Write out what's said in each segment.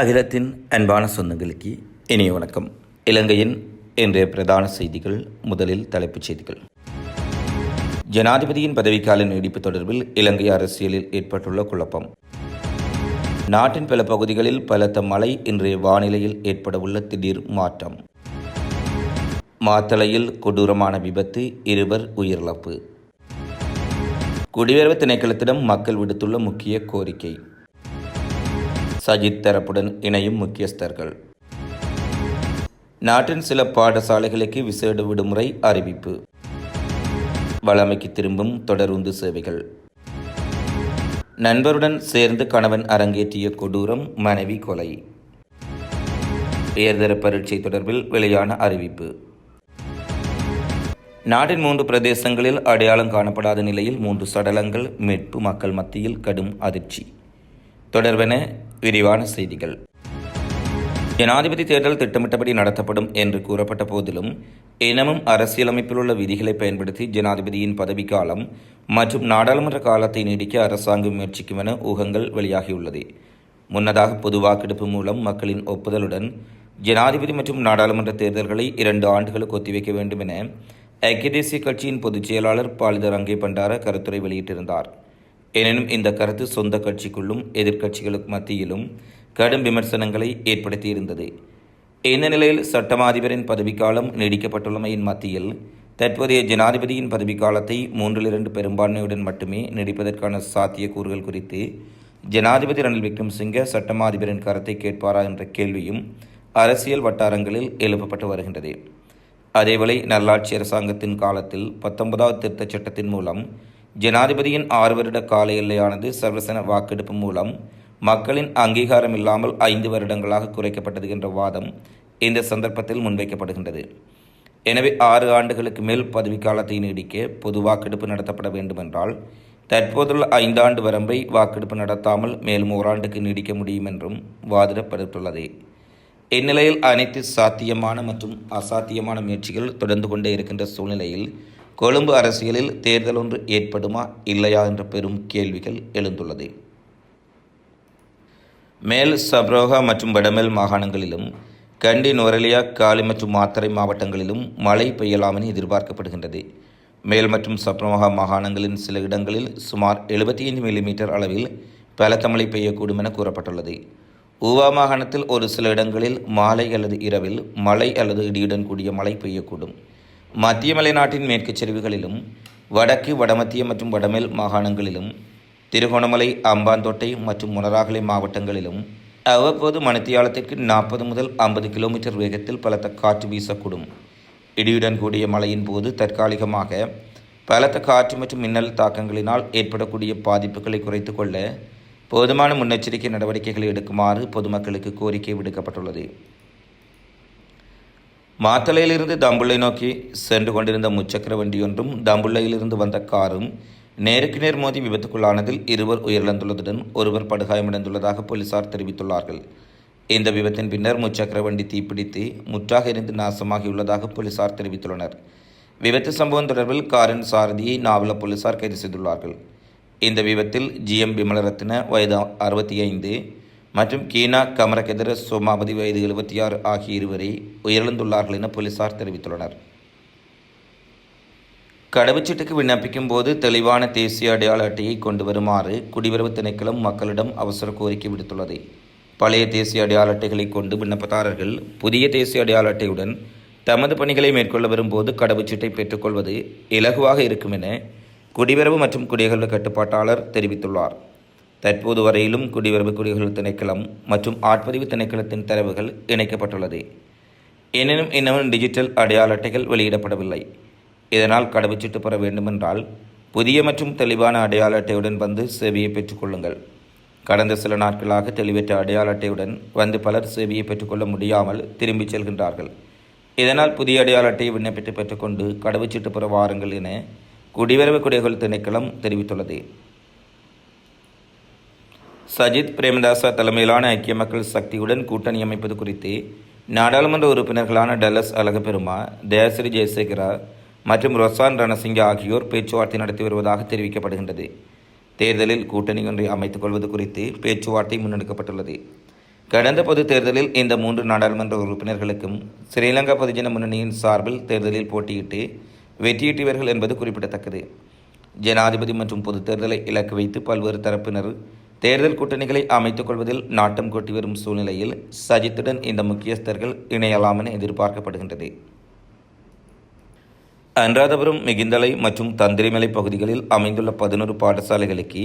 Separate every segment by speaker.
Speaker 1: அகிலத்தின் அன்பான சொந்தங்களுக்கு இனிய வணக்கம். இலங்கையின் இன்றைய பிரதான செய்திகள் முதலில் தலைப்புச் செய்திகள். ஜனாதிபதியின் பதவிக்கால நீடிப்பு தொடர்பில் இலங்கை அரசியலில் ஏற்பட்டுள்ள குழப்பம். நாட்டின் பல பகுதிகளில் பலத்த மழை இன்றைய வானிலையில் ஏற்படவுள்ள திடீர் மாற்றம். மாத்தளையில் கொடூரமான விபத்து இருவர் உயிரிழப்பு. குடியுறவு திணைக்களத்திடம் மக்கள் விடுத்துள்ள முக்கிய கோரிக்கை. சஜித் தரப்புடன் இணையும் முக்கியஸ்தர்கள். நாட்டின் சில பாடசாலைகளுக்கு விசேட விடுமுறை அறிவிப்பு. வளமைக்கு திரும்பும் தொடருந்து சேவைகள். நண்பருடன் சேர்ந்து கணவன் அரங்கேற்றிய கொடூரம் மனைவி கொலை. உயர்தர பரீட்சை தொடர்பில் வெளியான அறிவிப்பு. நாட்டின் மூன்று பிரதேசங்களில் அடையாளம் காணப்படாத நிலையில் மூன்று சடலங்கள் மீட்பு மக்கள் மத்தியில் கடும் அதிர்ச்சி. தொடர்பென விரிவான செய்திகள். ஜனாதிபதி தேர்தல் திட்டமிட்டபடி நடத்தப்படும் என்று கூறப்பட்ட போதிலும் இனமும் அரசியலமைப்பில் உள்ள விதிகளை பயன்படுத்தி ஜனாதிபதியின் பதவிக்காலம் மற்றும் நாடாளுமன்ற காலத்தை நீடிக்க அரசாங்கம் முயற்சிக்கும் என ஊகங்கள் வெளியாகியுள்ளது. முன்னதாக பொது வாக்கெடுப்பு மூலம் மக்களின் ஒப்புதலுடன் ஜனாதிபதி மற்றும் நாடாளுமன்ற தேர்தல்களை இரண்டு ஆண்டுகளுக்கு ஒத்திவைக்க வேண்டும் என ஐக்கிய தேசிய கட்சியின் பொதுச் செயலாளர் பாலிதர் அங்கே பண்டார கருத்துரை வெளியிட்டிருந்தார். எனினும் இந்த கருத்து சொந்த கட்சிக்குள்ளும் எதிர்க்கட்சிகளுக்கு மத்தியிலும் கடும் விமர்சனங்களை ஏற்படுத்தியிருந்தது. இந்த நிலையில் சட்டமாதிபரின் பதவிக்காலம் நீடிக்கப்பட்டுள்ளமையின் மத்தியில் தற்போதைய ஜனாதிபதியின் பதவிக்காலத்தை மூன்றில் இரண்டு பெரும்பான்மையுடன் மட்டுமே நீடிப்பதற்கான சாத்தியக்கூறுகள் குறித்து ஜனாதிபதி ரணில் விக்ரம்சிங்க சட்டமாதிபரின் கருத்தை கேட்பாரா என்ற கேள்வியும் அரசியல் வட்டாரங்களில் எழுப்பப்பட்டு வருகின்றது. அதேவேளை நல்லாட்சி அரசாங்கத்தின் காலத்தில் பத்தொன்பதாவது திருத்தச் சட்டத்தின் மூலம் ஜனாதிபதியின் ஆறு வருட கால எல்லையானது சர்வசன வாக்கெடுப்பு மூலம் மக்களின் அங்கீகாரம் இல்லாமல் ஐந்து வருடங்களாக குறைக்கப்பட்டது என்ற வாதம் இந்த சந்தர்ப்பத்தில் முன்வைக்கப்படுகின்றது. எனவே ஆறு ஆண்டுகளுக்கு மேல் பதவிக்காலத்தை நீடிக்க பொது வாக்கெடுப்பு நடத்தப்பட வேண்டுமென்றால் தற்போதுள்ள ஐந்தாண்டு வரம்பை வாக்கெடுப்பு நடத்தாமல் மேலும் ஓராண்டுக்கு நீடிக்க முடியும் என்றும் வாதிடப்பட்டுள்ளது. இந்நிலையில் அனைத்து சாத்தியமான மற்றும் அசாத்தியமான முயற்சிகள் தொடர்ந்து கொண்டே இருக்கின்ற சூழ்நிலையில் கொழும்பு அரசியலில் தேர்தல் ஒன்று ஏற்படுமா இல்லையா என்ற பெரும் கேள்விகள் எழுந்துள்ளது. மேல் சப்ரோகா மற்றும் வடமேல் மாகாணங்களிலும் கண்டி நொரலியா காலி மற்றும் மாத்தரை மாவட்டங்களிலும் மழை பெய்யலாம் என எதிர்பார்க்கப்படுகின்றது. மேல் மற்றும் சப்ரோகா மாகாணங்களின் சில இடங்களில் சுமார் எழுபத்தி ஐந்து மில்லிமீட்டர் அளவில் பலத்த மழை பெய்யக்கூடும் என கூறப்பட்டுள்ளது. ஊவா மாகாணத்தில் ஒரு சில இடங்களில் மாலை அல்லது இரவில் மழை அல்லது இடியுடன் கூடிய மழை பெய்யக்கூடும். மத்திய மலைநாட்டின் மேற்கு சரிவுகளிலும் வடக்கு வடமத்திய மற்றும் வடமேல் மாகாணங்களிலும் திருகோணமலை அம்பாந்தோட்டை மற்றும் முனராகலை மாவட்டங்களிலும் அவ்வப்போது மணித்தியாலத்திற்கு நாற்பது முதல் ஐம்பது கிலோமீட்டர் வேகத்தில் பலத்த காற்று வீசக்கூடும். இடியுடன் கூடிய மழையின் போது தற்காலிகமாக பலத்த காற்று மற்றும் மின்னல் தாக்கங்களினால் ஏற்படக்கூடிய பாதிப்புகளை குறைத்து கொள்ள போதுமான முன்னெச்சரிக்கை நடவடிக்கைகளை எடுக்குமாறு பொதுமக்களுக்கு கோரிக்கை விடுக்கப்பட்டுள்ளது. மாத்தலையிலிருந்து தம்புள்ளை நோக்கி சென்று கொண்டிருந்த முச்சக்கர வண்டியொன்றும் தம்புள்ளையிலிருந்து வந்த காரும் நேருக்கு நேர் மோதி விபத்துக்குள்ளானதில் இருவர் உயிரிழந்துள்ளதுடன் ஒருவர் படுகாயமடைந்துள்ளதாக போலீசார் தெரிவித்துள்ளார்கள். இந்த விபத்தின் பின்னர் முச்சக்கர வண்டி தீப்பிடித்து முற்றாக இருந்து நாசமாகியுள்ளதாக போலீசார் தெரிவித்துள்ளனர். விபத்து சம்பவம் தொடர்பில் காரின் சாரதியை நாவல போலீசார் கைது செய்துள்ளார்கள். இந்த விபத்தில் ஜிஎம் விமலரத்ன வயது அறுபத்தி ஐந்து மற்றும் கீனா கமரகெதிர சோமாபதி வயது எழுபத்தி ஆறு ஆகிய இருவரை உயிரிழந்துள்ளார்கள் என போலீசார் தெரிவித்துள்ளனர். கடவுச்சீட்டுக்கு விண்ணப்பிக்கும் போது தெளிவான தேசிய அடையாள அட்டையை கொண்டு வருமாறு குடிவரவு திணைக்களம் மக்களிடம் அவசர கோரிக்கை விடுத்துள்ளது. பழைய தேசிய அடையாள அட்டைகளை கொண்டு விண்ணப்பதாரர்கள் புதிய தேசிய அடையாள அட்டையுடன் தமது பணிகளை மேற்கொள்ள வரும்போது கடவுச்சீட்டை பெற்றுக்கொள்வது இலகுவாக இருக்கும் என குடிவரவு மற்றும் குடியகல்வு கட்டுப்பாட்டாளர் தெரிவித்துள்ளார். தற்போது வரையிலும் குடிவரவு குடிகள் திணைக்களம் மற்றும் ஆட்பதிவு திணைக்களத்தின் தரவுகள் இணைக்கப்பட்டுள்ளது. எனினும் இன்னமும் டிஜிட்டல் அடையாள அட்டைகள் வெளியிடப்படவில்லை. இதனால் கடவுச்சீட்டு பெற வேண்டுமென்றால் புதிய மற்றும் தெளிவான அடையாள அட்டையுடன் வந்து சேவையை பெற்றுக்கொள்ளுங்கள் கடந்த சில நாட்களாக தெளிவற்ற அடையாள அட்டையுடன் வந்து பலர் சேவையை பெற்றுக்கொள்ள முடியாமல் திரும்பிச் செல்கின்றார்கள். இதனால் புதிய அடையாள அட்டையை விண்ணப்பித்து பெற்றுக்கொண்டு கடவுச்சீட்டு பெற வாருங்கள் என குடிவரவு குடிகள் திணைக்களம் தெரிவித்துள்ளது. சஜித் பிரேமதாசா தலைமையிலான ஐக்கிய மக்கள் சக்தியுடன் கூட்டணி அமைப்பது குறித்து நாடாளுமன்ற உறுப்பினர்களான டல்லஸ் அழகப்பெருமா தயாசிரி ஜெயசேகரா மற்றும் ரொசான் ரணசிங்க ஆகியோர் பேச்சுவார்த்தை நடத்தி வருவதாக தெரிவிக்கப்படுகின்றது. தேர்தலில் கூட்டணி ஒன்றை அமைத்துக் கொள்வது குறித்து பேச்சுவார்த்தை முன்னெடுக்கப்பட்டுள்ளது. கடந்த பொதுத் தேர்தலில் இந்த மூன்று நாடாளுமன்ற உறுப்பினர்களுக்கும் ஸ்ரீலங்கா பொதுஜன முன்னணியின் சார்பில் தேர்தலில் போட்டியிட்டு வெற்றியீட்டியவர்கள் என்பது குறிப்பிடத்தக்கது. ஜனாதிபதி மற்றும் பொதுத் தேர்தலை இலக்கு வைத்து பல்வேறு தரப்பினர் தேர்தல் கூட்டணிகளை அமைத்துக் கொள்வதில் நாட்டம் கொட்டி வரும் சூழ்நிலையில் சஜித்துடன் இந்த முக்கியஸ்தர்கள் இணையலாம் என எதிர்பார்க்கப்படுகின்றது. அன்றாதபுரம் மிகிந்தலை மற்றும் தந்திரிமலை பகுதிகளில் அமைந்துள்ள பதினோரு பாடசாலைகளுக்கு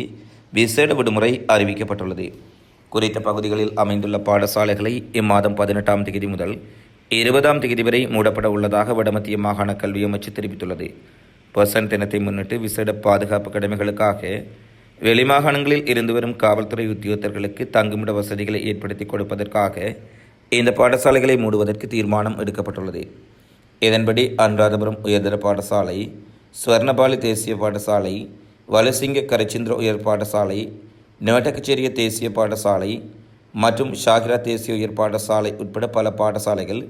Speaker 1: விசேட விடுமுறை அறிவிக்கப்பட்டுள்ளது. குறித்த பகுதிகளில் அமைந்துள்ள பாடசாலைகளை இம்மாதம் பதினெட்டாம் தேதி முதல் இருபதாம் தேதி வரை மூடப்பட உள்ளதாக வடமத்திய மாகாண கல்வி அமைச்சு தெரிவித்துள்ளது. பர்சன் தினத்தை முன்னிட்டு விசேட பாதுகாப்பு கடமைகளுக்காக வெளிமாகாணங்களில் இருந்து வரும் காவல்துறை உத்தியோகத்தர்களுக்கு தங்குமிட வசதிகளை ஏற்படுத்தி கொடுப்பதற்காக இந்த பாடசாலைகளை மூடுவதற்கு தீர்மானம் எடுக்கப்பட்டுள்ளது. இதன்படி அனுராதபுரம் உயர்தர பாடசாலை ஸ்வர்ணபாலி தேசிய பாடசாலை வலசிங்க கரச்சிந்திர உயர் பாடசாலை நேட்டக்கச்சேரிய தேசிய பாடசாலை மற்றும் ஷாகிரா தேசிய உயர் பாடசாலை உட்பட பல பாடசாலைகள்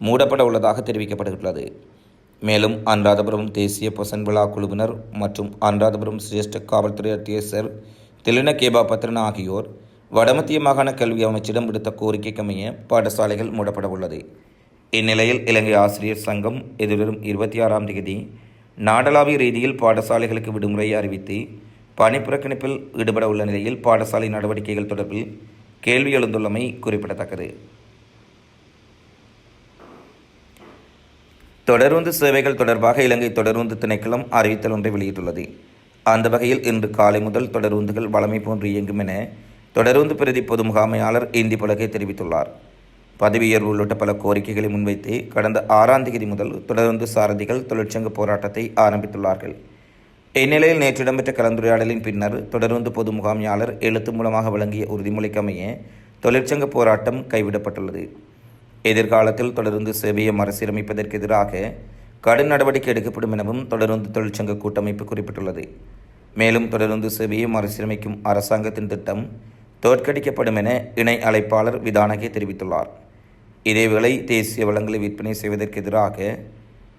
Speaker 1: மூடப்பட உள்ளதாக தெரிவிக்கப்பட்டுள்ளது. மேலும் அனுராதபுரம் தேசிய பொசன் விழா குழுவினர் மற்றும் அனுராதபுரம் சிரேஷ்ட காவல்துறை அத்தியட்சர் திலின கேபா பத்ரன் ஆகியோர் வடமத்திய மாகாண கல்வி அமைச்சிடம் விடுத்த கோரிக்கைக்கமைய பாடசாலைகள் மூடப்பட உள்ளது. இந்நிலையில் இலங்கை ஆசிரியர் சங்கம் எதிர்வரும் இருபத்தி ஆறாம் தேதி நாடளாவிய ரீதியில் பாடசாலைகளுக்கு விடுமுறை அறிவித்து பணிப்புறக்கணிப்பில் ஈடுபட உள்ள நிலையில் பாடசாலை நடவடிக்கைகள் தொடர்பில் கேள்வி எழுந்துள்ளமை குறிப்பிடத்தக்கது. தொடருந்து சேவைகள் தொடர்பாக இலங்கை தொடருந்து திணைக்களம் அறிவித்தல் ஒன்றை வெளியிட்டுள்ளது. அந்த வகையில் இன்று காலை முதல் தொடருந்துகள் வளமை போன்று இயங்கும் என தொடருந்து பிரதி பொது முகாமையாளர் இந்தி பலகை தெரிவித்துள்ளார். பதவியுயர்வு உள்ளிட்ட பல கோரிக்கைகளை முன்வைத்து கடந்த ஆறாம் தேதி முதல் தொடர்ந்து சாரதிகள் தொழிற்சங்க போராட்டத்தை ஆரம்பித்துள்ளார்கள். இந்நிலையில் நேற்று இடம்பெற்ற கலந்துரையாடலின் பின்னர் தொடர்ந்து பொது முகாமையாளர் எழுத்து மூலமாக வழங்கிய உறுதிமொழிக்கமைய தொழிற்சங்க போராட்டம் கைவிடப்பட்டுள்ளது. எதிர்காலத்தில் தொடர்ந்து சேவையை மறுசீரமைப்பதற்கு எதிராக கடும் நடவடிக்கை எடுக்கப்படும் எனவும் தொடர்ந்து தொழிற்சங்க கூட்டமைப்பு குறிப்பிட்டுள்ளது. மேலும் தொடர்ந்து சேவையை மறுசீரமைக்கும் அரசாங்கத்தின் திட்டம் தோற்கடிக்கப்படும் என இணை அழைப்பாளர் விதானகே தெரிவித்துள்ளார். இதேவேளை தேசிய வளங்களை விற்பனை செய்வதற்கு எதிராக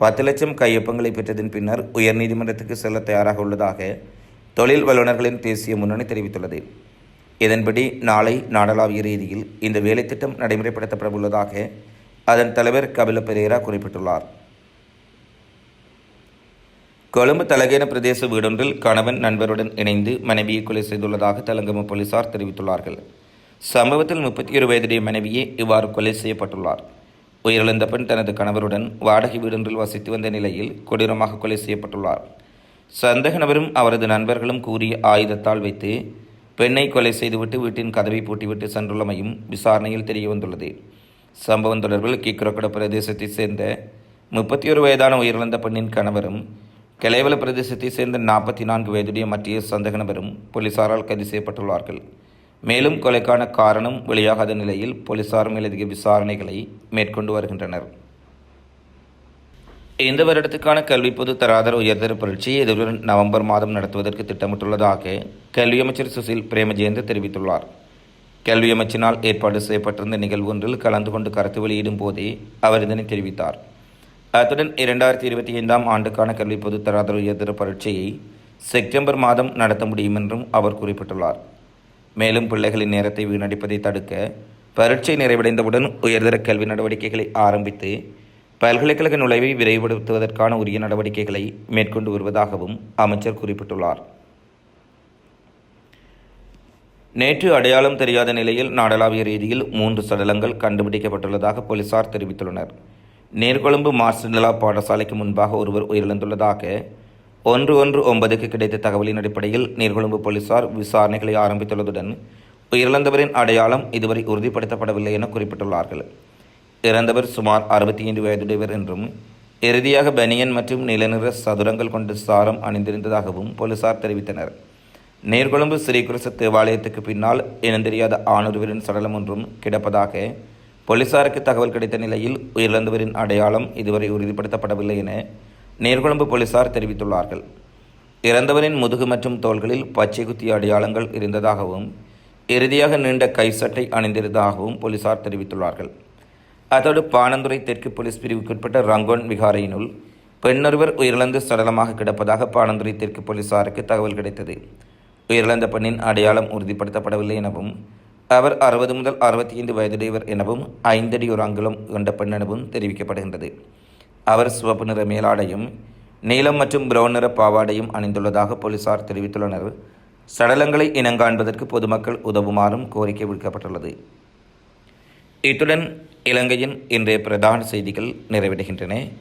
Speaker 1: பத்து லட்சம் கையொப்பங்களை பெற்றதன் பின்னர் உயர்நீதிமன்றத்துக்கு செல்ல தயாராக உள்ளதாக தொழில் வல்லுநர்களின் தேசிய முன்னணி தெரிவித்துள்ளது. இதன்படி நாளை நாடளாவிய ரீதியில் இந்த வேலைத்திட்டம் நடைமுறைப்படுத்தப்பட உள்ளதாக அதன் தலைவர் கபில பெரேரா குறிப்பிட்டுள்ளார். கொழும்பு தலகேன பிரதேச வீடொன்றில் கணவன் நண்பருடன் இணைந்து மனைவியை கொலை செய்துள்ளதாக தலங்கம போலீசார் தெரிவித்துள்ளார்கள். சம்பவத்தில் முப்பத்தி ஒரு வயதுடைய மனைவியே இவ்வாறு கொலை செய்யப்பட்டுள்ளார். உயிரிழந்த பெண் தனது கணவருடன் வாடகை வீடொன்றில் வசித்து வந்த நிலையில் கொடூரமாக கொலை செய்யப்பட்டுள்ளார். சந்தேக நபரும் அவரது நண்பர்களும் கூறிய ஆயுதத்தால் வைத்து பெண்ணை கொலை செய்துவிட்டு வீட்டின் கதவை பூட்டிவிட்டு சென்றுள்ளமையும் விசாரணையில் தெரிய வந்துள்ளது. சம்பவம் தொடர்பில் கீக்ரோக்கட பிரதேசத்தைச் சேர்ந்த முப்பத்தி ஒரு வயதான உயிரிழந்த பெண்ணின் கணவரும் கிளைவல பிரதேசத்தைச் சேர்ந்த நாற்பத்தி நான்கு வயதுடைய மத்திய சந்தேக நபரும் போலீசாரால் கைது செய்யப்பட்டுள்ளார்கள். மேலும் கொலைக்கான காரணம் வெளியாகாத நிலையில் போலீசார் மேலதிக விசாரணைகளை மேற்கொண்டு வருகின்றனர். இந்த வருடத்துக்கான கல்வி பொது தராதர உயர்தர பரீட்சையை எதிர்வரும் நவம்பர் மாதம் நடத்துவதற்கு திட்டமிட்டுள்ளதாக கல்வி அமைச்சர் சுசில் பிரேமஜெயந்த் தெரிவித்துள்ளார். கல்வி அமைச்சினால் ஏற்பாடு செய்யப்பட்டிருந்த நிகழ்வு ஒன்றில் கலந்து கொண்டு கருத்து வெளியிடும் போதே அவர் இதனை தெரிவித்தார். அத்துடன் இரண்டாயிரத்தி இருபத்தி ஐந்தாம் ஆண்டுக்கான கல்வி பொது தராதர உயர்தர பரீட்சையை செப்டம்பர் மாதம் நடத்த முடியும் என்றும் அவர் குறிப்பிட்டுள்ளார். மேலும் பிள்ளைகளின் நேரத்தை வீணடிப்பதை தடுக்க பரீட்சை நிறைவடைந்தவுடன் உயர்தர கல்வி நடவடிக்கைகளை ஆரம்பித்து பல்கலைக்கழக நுழைவை விரைவுபடுத்துவதற்கான உரிய நடவடிக்கைகளை மேற்கொண்டு வருவதாகவும் அமைச்சர் குறிப்பிட்டுள்ளார். நேற்று அடையாளம் தெரியாத நிலையில் நாடளாவிய ரீதியில் மூன்று சடலங்கள் கண்டுபிடிக்கப்பட்டுள்ளதாக போலீசார் தெரிவித்துள்ளனர். நேர்கொழும்பு மார்சினிலா பாடசாலைக்கு முன்பாக ஒருவர் உயிரிழந்துள்ளதாக ஒன்று ஒன்று ஒன்பதுக்கு கிடைத்த தகவலின் அடிப்படையில் நீர்கொழும்பு போலீசார் விசாரணைகளை ஆரம்பித்துள்ளதுடன் உயிரிழந்தவரின் அடையாளம் இதுவரை உறுதிப்படுத்தப்படவில்லை என குறிப்பிட்டுள்ளார்கள். இறந்தவர் சுமார் அறுபத்தி ஐந்து வயதுடையவர் என்றும் இறுதியாக பனியன் மற்றும் நிலநிற சதுரங்கள் கொண்ட சாரம் அணிந்திருந்ததாகவும் போலீசார் தெரிவித்தனர். நேர்கொழும்பு ஸ்ரீகுரச தேவாலயத்துக்கு பின்னால் இனந்தெரியாத ஆணொருவரின் சடலம் ஒன்றும் கிடப்பதாக போலீசாருக்கு தகவல் கிடைத்த நிலையில் உயிரிழந்தவரின் அடையாளம் இதுவரை உறுதிப்படுத்தப்படவில்லை என நேர்கொழும்பு போலீசார் தெரிவித்துள்ளார்கள். இறந்தவரின் முதுகு மற்றும் தோள்களில் பச்சை குத்தி அடையாளங்கள் இருந்ததாகவும் இறுதியாக நீண்ட கை சட்டை அணிந்திருந்ததாகவும் போலீசார் தெரிவித்துள்ளார்கள். அதோடு பாணந்துறை தெற்கு போலீஸ் பிரிவுக்குட்பட்ட ரங்கோன் விகாரையினுள் பெண்ணொருவர் உயிரிழந்து சடலமாக கிடப்பதாக பாணந்துறை தெற்கு போலீசாருக்கு தகவல் கிடைத்தது. உயிரிழந்த பெண்ணின் அடையாளம் உறுதிப்படுத்தப்படவில்லை எனவும் அவர் அறுபது முதல் அறுபத்தி ஐந்து வயதுடையவர் எனவும் ஐந்தடி ஒரு அங்குலம் கொண்ட பெண் எனவும் தெரிவிக்கப்படுகின்றது. அவர் சிவப்பு நிற மேலாடையும் நீலம் மற்றும் பிரவுன் நிற பாவாடையும் அணிந்துள்ளதாக போலீசார் தெரிவித்துள்ளனர். சடலங்களை இனங்காண்பதற்கு பொதுமக்கள் உதவுமாறும் கோரிக்கை விடுக்கப்பட்டுள்ளது. இத்துடன் இலங்கையின் இன்றைய பிரதான செய்திகள் நிறைவடைகின்றன.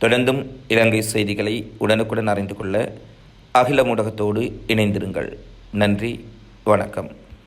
Speaker 1: தொடர்ந்தும் இலங்கை செய்திகளை உடனுக்குடன் அறிந்து கொள்ள அகில ஊடகத்தோடு இணைந்திருங்கள். நன்றி வணக்கம்.